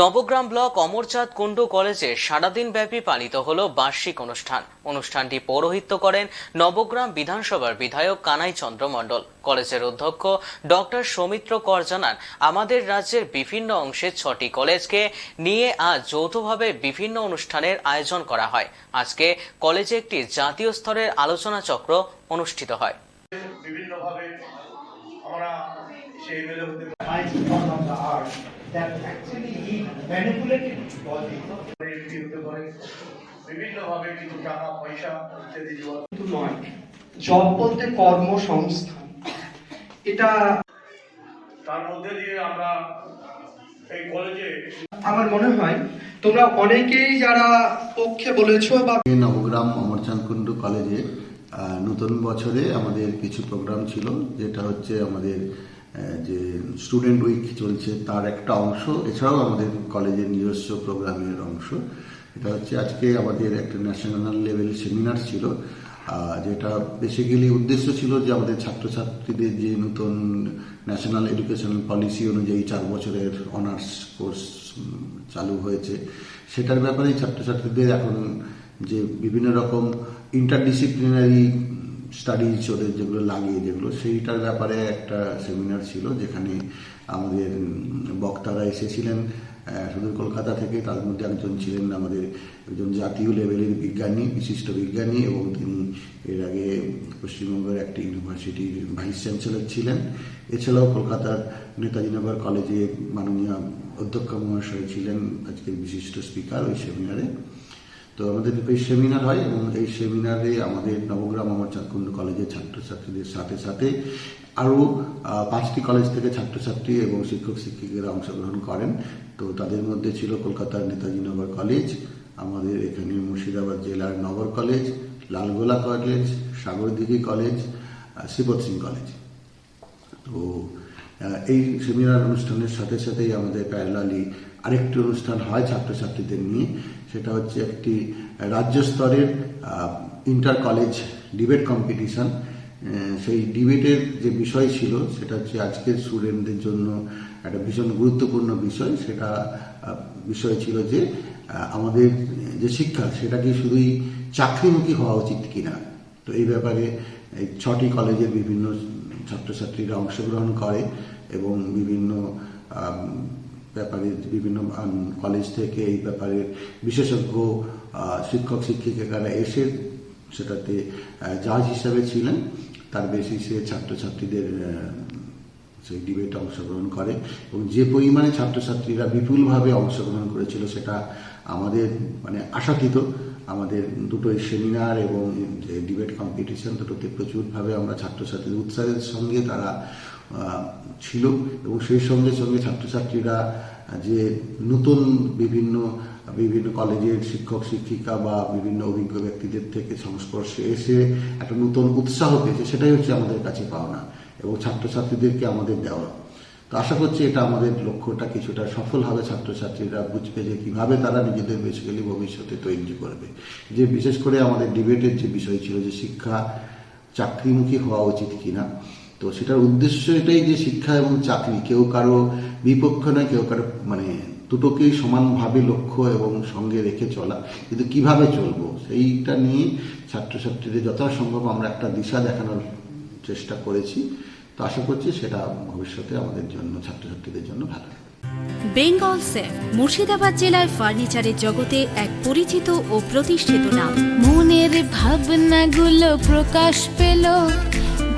Nabagram block Amarchand Kundu কলেজে সারাদিন ব্যাপী পালিত হল বার্ষিক অনুষ্ঠান। অনুষ্ঠানটি পৌরোহিত্য করেন নবগ্রাম বিধানসভার বিধায়ক কানাই চন্দ্র মণ্ডল। কলেজের অধ্যক্ষ ডক্টর সৌমিত্র কর জানান, আমাদের রাজ্যের বিভিন্ন অংশে ছটি কলেজকে নিয়ে আজ যৌথভাবে বিভিন্ন অনুষ্ঠানের আয়োজন করা হয়। আজকে কলেজে একটি জাতীয় স্তরের আলোচনা চক্র অনুষ্ঠিত হয়। বিভিন্নভাবে আমরা সেই that actually he manipulated body পারে এমপি হতে পারে বিভিন্নভাবে কিছু টাকা পয়সা ইত্যাদি কিন্তু নয় জব বলতে কর্মসংস্থান। এটা তার মধ্যে দিয়ে আমরা এই কলেজে আমার মনে হয় তোমরা অনেকেই যারা পক্ষে বলেছ বা নবগ্রাম অমরচাঁদ কুণ্ডু কলেজে আহ, নতুন বছরে আমাদের কিছু প্রোগ্রাম ছিল যেটা হচ্ছে আমাদের যে স্টুডেন্ট উইক চলছে তার একটা অংশ, এছাড়াও আমাদের কলেজের নিজস্ব প্রোগ্রামের অংশ। এটা হচ্ছে আজকে আমাদের একটা ন্যাশনাল লেভেল সেমিনার ছিল যেটা বেসিক্যালি উদ্দেশ্য ছিল যে আমাদের ছাত্রছাত্রীদের যে নতুন ন্যাশনাল এডুকেশনাল পলিসি অনুযায়ী চার বছরের অনার্স কোর্স চালু হয়েছে। সেটার ব্যাপারে ছাত্রছাত্রীদের এখন যে বিভিন্ন রকম ইন্টারডিসিপ্লিনারি স্টাডিজ ওদের যেগুলো লাগে যেগুলো, সেইটার ব্যাপারে একটা সেমিনার ছিল যেখানে আমাদের বক্তারা এসেছিলেন সুদূর কলকাতা থেকে, তার মধ্যে একজন ছিলেন আমাদের একজন জাতীয় লেভেলের বিজ্ঞানী, বিশিষ্ট বিজ্ঞানী এবং তিনি এর আগে পশ্চিমবঙ্গের একটি ইউনিভার্সিটির ভাইস চ্যান্সেলর ছিলেন। এছাড়াও কলকাতার নেতাজি নগর কলেজে মাননীয় অধ্যক্ষ মহাশয় ছিলেন, আজকের বিশিষ্ট স্পিকার ওই সেমিনারে তো আমাদের এই সেমিনার হয় এবং এই সেমিনারে আমাদের নবগ্রাম আমার চাঁদকুণ্ড কলেজের ছাত্রছাত্রীদের সাথে সাথে আরও পাঁচটি কলেজ থেকে ছাত্রছাত্রী এবং শিক্ষক শিক্ষিকারা অংশগ্রহণ করেন। তো তাদের মধ্যে ছিল কলকাতার নেতাজি নগর কলেজ আমাদের এখানে মুর্শিদাবাদ জেলার Nagar college Lalgola college Sagardighi college Sripad Singh college তো এই সেমিনার অনুষ্ঠানের সাথে সাথেই আমাদের প্যারালালি আরেকটি অনুষ্ঠান হয় ছাত্রছাত্রীদের নিয়ে। সেটা হচ্ছে একটি রাজ্য স্তরের ইন্টার কলেজ ডিবেট কম্পিটিশন সেই ডিবেটের যে বিষয় ছিল, সেটা হচ্ছে আজকের স্টুডেন্টদের জন্য একটা ভীষণ গুরুত্বপূর্ণ বিষয়। সেটা বিষয় ছিল যে আমাদের যে শিক্ষা, সেটা কি শুধুই চাকরিমুখী হওয়া উচিত কিনা? তো এই ব্যাপারে এই ছটি কলেজের বিভিন্ন ছাত্রছাত্রীরা অংশগ্রহণ করে এবং বিভিন্ন ব্যাপারে বিভিন্ন কলেজ থেকে এই ব্যাপারে বিশেষজ্ঞ শিক্ষক শিক্ষিকারা এসে সেটাতে জাজ হিসাবে ছিলেন। তার বেসিসে ছাত্রছাত্রীদের সেই ডিবেটে অংশগ্রহণ করে। এবং যে পরিমাণে ছাত্রছাত্রীরা বিপুলভাবে অংশগ্রহণ করেছিল সেটা আমাদের মানে আশাতীত। আমাদের দুটোই সেমিনার এবং ডিবেট কম্পিটিশন দুটোতে প্রচুরভাবে আমরা ছাত্রছাত্রীদের উৎসাহের সঙ্গে তারা ছিল এবং সেই সঙ্গে সঙ্গে ছাত্রছাত্রীরা যে নতুন বিভিন্ন বিভিন্ন কলেজের শিক্ষক, শিক্ষিকা বা বিভিন্ন অভিজ্ঞ ব্যক্তিদের থেকে সংস্পর্শে এসে একটা নতুন উৎসাহ পেয়েছে, সেটাই হচ্ছে আমাদের কাছে পাওনা এবং ছাত্রছাত্রীদেরকে আমাদের দেওয়া। তো আশা করছি এটা আমাদের লক্ষ্যটা কিছুটা সফল হবে, ছাত্রছাত্রীরা বুঝবে যে কীভাবে তারা নিজেদের বেসিক্যালি ভবিষ্যতে তৈরি করবে। যে বিশেষ করে আমাদের ডিবেটের যে বিষয় ছিল যে শিক্ষা চাকরিমুখী হওয়া উচিত কিনা তো সেটার উদ্দেশ্য এটাই যে শিক্ষা এবং চাকরি, কেউ কারও বিপক্ষ নয়, কেউ কারও মানে দুটোকেই সমানভাবে লক্ষ্য এবং সঙ্গে রেখে চলা। কিন্তু কীভাবে চলবো? সেইটা নিয়ে ছাত্রছাত্রীদের যথাসম্ভব আমরা একটা দিশা দেখানোর চেষ্টা করেছি। তো আশা করছি সেটা ভবিষ্যতে আমাদের জন্য, ছাত্রছাত্রীদের জন্য ভালো বেঙ্গল সেফ, মুর্শিদাবাদ জেলায় ফার্নিচারের জগতে এক পরিচিত ও প্রতিষ্ঠিত নাম। মনের ভাবনাগুলো প্রকাশ পেল।